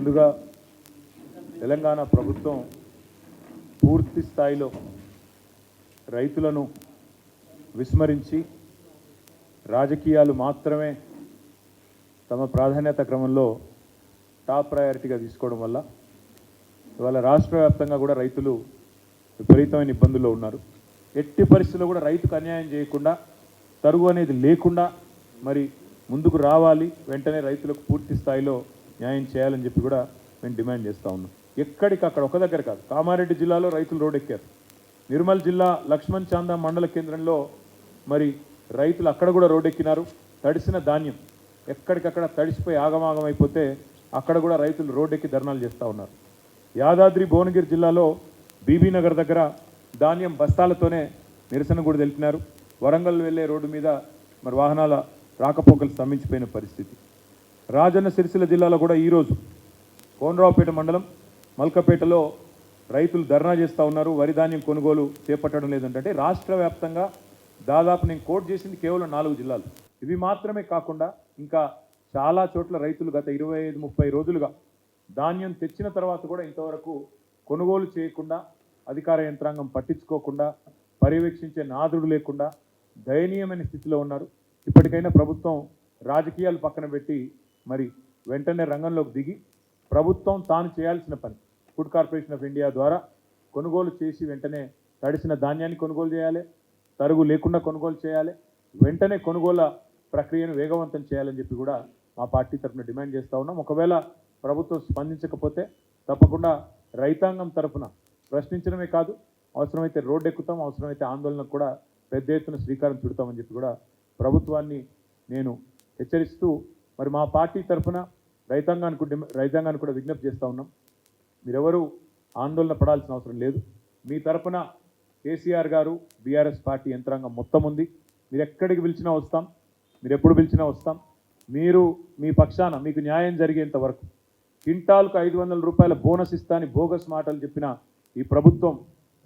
ముందుగా తెలంగాణ ప్రభుత్వం పూర్తి స్థాయిలో రైతులను విస్మరించి రాజకీయాలు మాత్రమే తమ ప్రాధాన్యత క్రమంలో టాప్ ప్రయారిటీగా తీసుకోవడం వల్ల ఇవాళ రాష్ట్ర వ్యాప్తంగా కూడా రైతులు విపరీతమైన ఇబ్బందుల్లో ఉన్నారు. ఎట్టి పరిస్థితుల్లో కూడా రైతుకు అన్యాయం చేయకుండా తరుగు అనేది లేకుండా మరి ముందుకు రావాలి వెంటనే రైతులకు పూర్తి స్థాయిలో న్యాయం చేయాలని చెప్పి కూడా మేము డిమాండ్ చేస్తూ ఉన్నాం. ఎక్కడికక్కడ ఒక దగ్గర కాదు. కామారెడ్డి జిల్లాలో రైతులు రోడ్డెక్కారు నిర్మల్ జిల్లా లక్ష్మణ్ చాందా మండల కేంద్రంలో మరి రైతులు అక్కడ కూడా రోడ్డెక్కినారు తడిసిన ధాన్యం ఎక్కడికక్కడ తడిసిపోయి ఆగమాగం అయిపోతే అక్కడ కూడా రైతులు రోడ్డెక్కి ధర్నాలు చేస్తూ ఉన్నారు. యాదాద్రి భువనగిరి జిల్లాలో బీబీనగర్ దగ్గర ధాన్యం బస్తాలతోనే నిరసన కూడా తెలిపినారు. వరంగల్ వెళ్ళే రోడ్డు మీద మరి వాహనాల రాకపోకలు స్తంభించిపోయిన పరిస్థితి. రాజన్న సిరిసిల్ల జిల్లాలో కూడా ఈరోజు కోనరావుపేట మండలం మల్కపేటలో రైతులు ధర్నా చేస్తూ ఉన్నారు. వరి ధాన్యం కొనుగోలు చేపట్టడం లేదంటే రాష్ట్ర వ్యాప్తంగా దాదాపు నేను కోట్ చేసింది కేవలం నాలుగు జిల్లాలు. ఇవి మాత్రమే కాకుండా ఇంకా చాలా చోట్ల రైతులు గత ఇరవై ఐదు ముప్పై రోజులుగా ధాన్యం తెచ్చిన తర్వాత కూడా ఇంతవరకు కొనుగోలు చేయకుండా అధికార యంత్రాంగం పట్టించుకోకుండా పర్యవేక్షించే నాదుడు లేకుండా దయనీయమైన స్థితిలో ఉన్నారు. ఇప్పటికైనా ప్రభుత్వం రాజకీయాలు పక్కన పెట్టి మరి వెంటనే రంగంలోకి దిగి ప్రభుత్వం తాను చేయాల్సిన పని ఫుడ్ కార్పొరేషన్ ఆఫ్ ఇండియా ద్వారా కొనుగోలు చేసి వెంటనే తడిసిన ధాన్యాన్ని కొనుగోలు చేయాలి తరుగు లేకుండా కొనుగోలు చేయాలి వెంటనే కొనుగోలు ప్రక్రియను వేగవంతం చేయాలని చెప్పి కూడా మా పార్టీ తరఫున డిమాండ్ చేస్తూ ఉన్నాం. ఒకవేళ ప్రభుత్వం స్పందించకపోతే తప్పకుండా రైతాంగం తరఫున ప్రశ్నించడమే కాదు అవసరమైతే రోడ్డు ఎక్కుతాం అవసరమైతే ఆందోళనకు కూడా పెద్ద ఎత్తున శ్రీకారం చుడతామని చెప్పి కూడా ప్రభుత్వాన్ని నేను హెచ్చరిస్తూ మరి మా పార్టీ తరఫున రైతాంగానికి రైతాంగానికి కూడా విజ్ఞప్తి చేస్తూ ఉన్నాం. మీరెవరూ ఆందోళన పడాల్సిన అవసరం లేదు. మీ తరఫున కేసీఆర్ గారు బీఆర్ఎస్ పార్టీ యంత్రాంగం మొత్తం ఉంది. మీరు ఎక్కడికి పిలిచినా వస్తాం. మీరు ఎప్పుడు పిలిచినా వస్తాం. మీరు మీ పక్షాన మీకు న్యాయం జరిగేంత వరకు క్వింటాల్కు ఐదు వందల రూపాయల బోనస్ ఇస్తా అని బోగస్ మాటలు చెప్పిన ఈ ప్రభుత్వం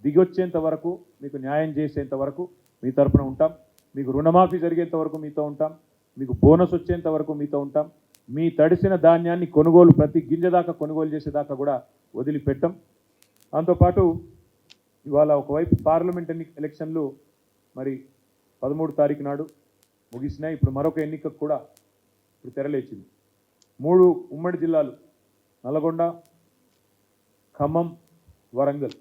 దిగొచ్చేంత వరకు మీకు న్యాయం చేసేంత వరకు మీ తరపున ఉంటాం. మీకు రుణమాఫీ జరిగేంత వరకు మీతో ఉంటాం. మీకు బోనస్ వచ్చేంత వరకు మీతో ఉంటాం. మీ తడిసిన ధాన్యాన్ని కొనుగోలు ప్రతి గింజ దాకా కొనుగోలు చేసేదాకా కూడా వదిలిపెట్టాం. దాంతోపాటు ఇవాళ ఒకవైపు పార్లమెంట్ ఎన్ని ఎలక్షన్లు మరి పదమూడు తారీఖు నాడు ముగిసినాయి. ఇప్పుడు మరొక ఎన్నికకు కూడా ఇప్పుడు తెరలేచింది. మూడు ఉమ్మడి జిల్లాలు నల్గొండ ఖమ్మం వరంగల్.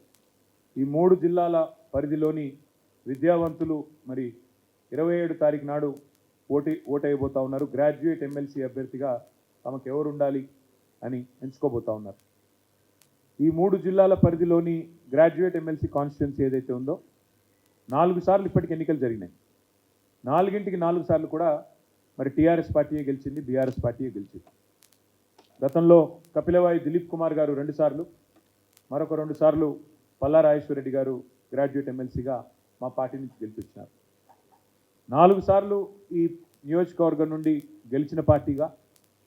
ఈ మూడు జిల్లాల పరిధిలోని విద్యావంతులు మరి ఇరవై ఏడు తారీఖు నాడు ఓటి ఓటైపోతా ఉన్నారు. గ్రాడ్యుయేట్ ఎమ్మెల్సీ అభ్యర్థిగా తమకు ఎవరు ఉండాలి అని ఎంచుకోబోతా ఉన్నారు. ఈ మూడు జిల్లాల పరిధిలోని గ్రాడ్యుయేట్ ఎమ్మెల్సీ కాన్స్టిట్యున్సీ ఏదైతే ఉందో నాలుగు సార్లు ఇప్పటికి ఎన్నికలు జరిగినాయి. నాలుగింటికి నాలుగు సార్లు కూడా మరి టీఆర్ఎస్ పార్టీయే గెలిచింది బీఆర్ఎస్ పార్టీయే గెలిచింది. గతంలో కపిలవాయి దిలీప్ కుమార్ గారు రెండు సార్లు మరొక రెండు సార్లు పల్లా రెడ్డి గారు గ్రాడ్యుయేట్ ఎమ్మెల్సీగా మా పార్టీ నుంచి గెలిపించినారు నాలుగు సార్లు ఈ నియోజకవర్గం నుండి గెలిచిన పార్టీగా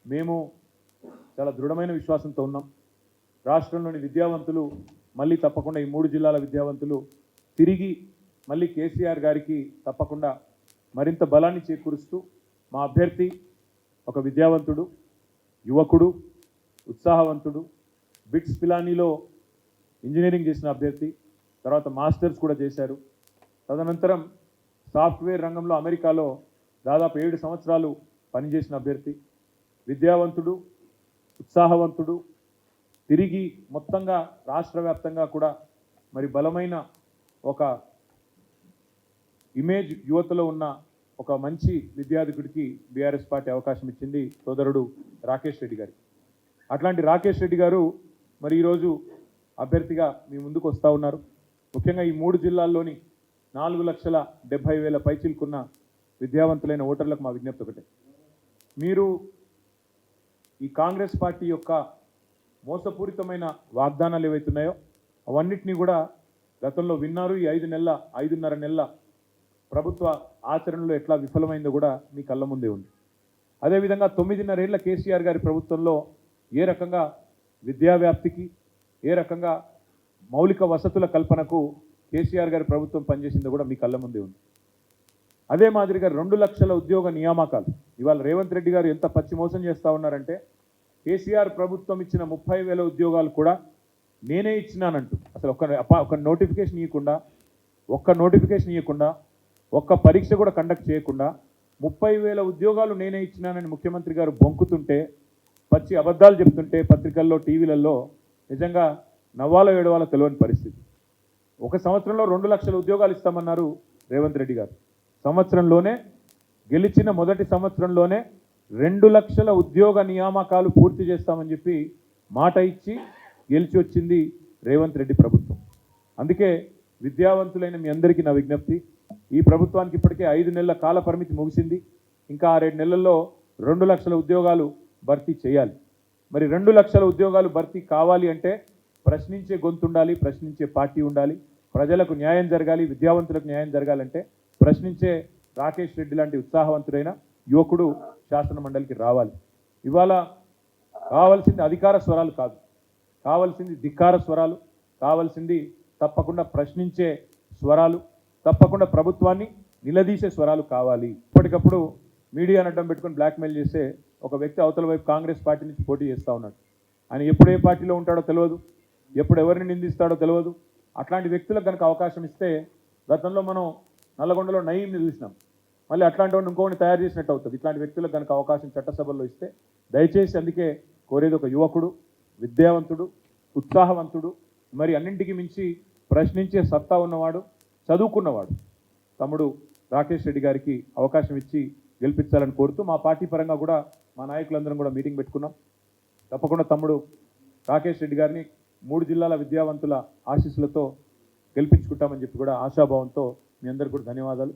మేము చాలా దృఢమైన విశ్వాసంతో ఉన్నాం. రాష్ట్రంలోని విద్యావంతులు మళ్ళీ తప్పకుండా ఈ మూడు జిల్లాల విద్యావంతులు తిరిగి మళ్ళీ కేసీఆర్ గారికి తప్పకుండా మరింత బలాన్ని చేకూరుస్తూ మా అభ్యర్థి ఒక విద్యావంతుడు యువకుడు ఉత్సాహవంతుడు బిట్స్ పిలానీలో ఇంజనీరింగ్ చేసిన అభ్యర్థి తర్వాత మాస్టర్స్ కూడా చేశారు. తదనంతరం సాఫ్ట్వేర్ రంగంలో అమెరికాలో దాదాపు ఏడు సంవత్సరాలు పనిచేసిన అభ్యర్థి. విద్యావంతుడు ఉత్సాహవంతుడు తిరిగి మొత్తంగా రాష్ట్ర వ్యాప్తంగా కూడా మరి బలమైన ఒక ఇమేజ్ యువతలో ఉన్న ఒక మంచి విద్యార్థికుడికి బీఆర్ఎస్ పార్టీ అవకాశం ఇచ్చింది సోదరుడు రాకేష్ రెడ్డి గారికి అట్లాంటి రాకేష్ రెడ్డి గారు మరి ఈరోజు అభ్యర్థిగా మీ ముందుకు వస్తూ ఉన్నారు. ముఖ్యంగా ఈ మూడు జిల్లాల్లోని నాలుగు లక్షల డెబ్బై వేల పైచిల్కున్న విద్యావంతులైన ఓటర్లకు మా విజ్ఞప్తి ఒకటే. మీరు ఈ కాంగ్రెస్ పార్టీ యొక్క మోసపూరితమైన వాగ్దానాలు ఏవైతున్నాయో అవన్నిటినీ కూడా గతంలో విన్నారు. ఈ ఐదు నెలల ఐదున్నర నెలల ప్రభుత్వ ఆచరణలో ఎట్లా విఫలమైందో కూడా మీ కళ్ళ ముందే ఉంది. అదేవిధంగా తొమ్మిదిన్నరేళ్ళ కేసీఆర్ గారి ప్రభుత్వంలో ఏ రకంగా విద్యా వ్యాప్తికి ఏ రకంగా మౌలిక వసతుల కల్పనకు కేసీఆర్ గారి ప్రభుత్వం పనిచేసిందో కూడా మీ కళ్ళ ముందే ఉంది. అదే మాదిరిగా రెండు లక్షల ఉద్యోగ నియామకాలు. ఇవాళ రేవంత్ రెడ్డి గారు ఎంత పచ్చి మోసం చేస్తూ ఉన్నారంటే కేసీఆర్ ప్రభుత్వం ఇచ్చిన ముప్పై వేల ఉద్యోగాలు కూడా నేనే ఇచ్చినానంటూ. అసలు ఒక ఒక నోటిఫికేషన్ ఇవ్వకుండా ఒక్క నోటిఫికేషన్ ఇవ్వకుండా ఒక్క పరీక్ష కూడా కండక్ట్ చేయకుండా ముప్పై వేల ఉద్యోగాలు నేనే ఇచ్చినానని ముఖ్యమంత్రి గారు బొంకుతుంటే పచ్చి అబద్ధాలు చెప్తుంటే పత్రికల్లో టీవీలలో నిజంగా నవ్వాలో ఏడవాలో తెలియని పరిస్థితి. ఒక సంవత్సరంలో రెండు లక్షల ఉద్యోగాలు ఇస్తామన్నారు రేవంత్ రెడ్డి గారు. సంవత్సరంలోనే గెలిచిన మొదటి సంవత్సరంలోనే రెండు లక్షల ఉద్యోగ నియామకాలు పూర్తి చేస్తామని చెప్పి మాట ఇచ్చి గెలిచి వచ్చింది రేవంత్ రెడ్డి ప్రభుత్వం. అందుకే విద్యావంతులైన మీ అందరికీ నా విజ్ఞప్తి. ఈ ప్రభుత్వానికి ఇప్పటికే ఐదు నెలల కాల పరిమితి ముగిసింది. ఇంకా ఆరేడు నెలల్లో రెండు లక్షల ఉద్యోగాలు భర్తీ చేయాలి. మరి రెండు లక్షల ఉద్యోగాలు భర్తీ కావాలి అంటే ప్రశ్నించే గొంతు ఉండాలి ప్రశ్నించే పార్టీ ఉండాలి ప్రజలకు న్యాయం జరగాలి విద్యావంతులకు న్యాయం జరగాలంటే ప్రశ్నించే రాకేష్ రెడ్డి లాంటి ఉత్సాహవంతుడైన యువకుడు శాసన మండలికి రావాలి. ఇవాళ కావాల్సింది అధికార స్వరాలు కాదు కావాల్సింది ధిక్కార స్వరాలు కావాల్సింది తప్పకుండా ప్రశ్నించే స్వరాలు తప్పకుండా ప్రభుత్వాన్ని నిలదీసే స్వరాలు కావాలి. ఇప్పటికప్పుడు మీడియాను అడ్డం పెట్టుకొని బ్లాక్మెయిల్ చేసే ఒక వ్యక్తి అవతల వైపు కాంగ్రెస్ పార్టీ నుంచి పోటీ చేస్తూ ఉన్నాడు. ఆయన ఎప్పుడు ఏ పార్టీలో ఉంటాడో తెలియదు. ఎప్పుడు ఎవరిని నిందిస్తాడో తెలియదు అట్లాంటి వ్యక్తులకు కనుక అవకాశం ఇస్తే గతంలో మనం నల్లగొండలో నయీంని చూసినాం. మళ్ళీ అట్లాంటి వాడిని ఇంకోని తయారు చేసినట్టు అవుతుంది. ఇట్లాంటి వ్యక్తులకు కనుక అవకాశం చట్టసభల్లో ఇస్తే దయచేసి అందుకే కోరేది ఒక యువకుడు విద్యావంతుడు ఉత్సాహవంతుడు మరి అన్నింటికి మించి ప్రశ్నించే సత్తా ఉన్నవాడు చదువుకున్నవాడు. తమ్ముడు రాకేష్ రెడ్డి గారికి అవకాశం ఇచ్చి గెలిపించాలని కోరుతూ మా పార్టీ పరంగా కూడా మా నాయకులందరం కూడా మీటింగ్ పెట్టుకున్నాం. తప్పకుండా తమ్ముడు రాకేష్ రెడ్డి గారిని మూడు జిల్లాల విద్యావంతుల ఆశీస్సులతో గెలిపించుకుంటామని చెప్పి కూడా ఆశాభావంతో మీ అందరికీ కూడా ధన్యవాదాలు.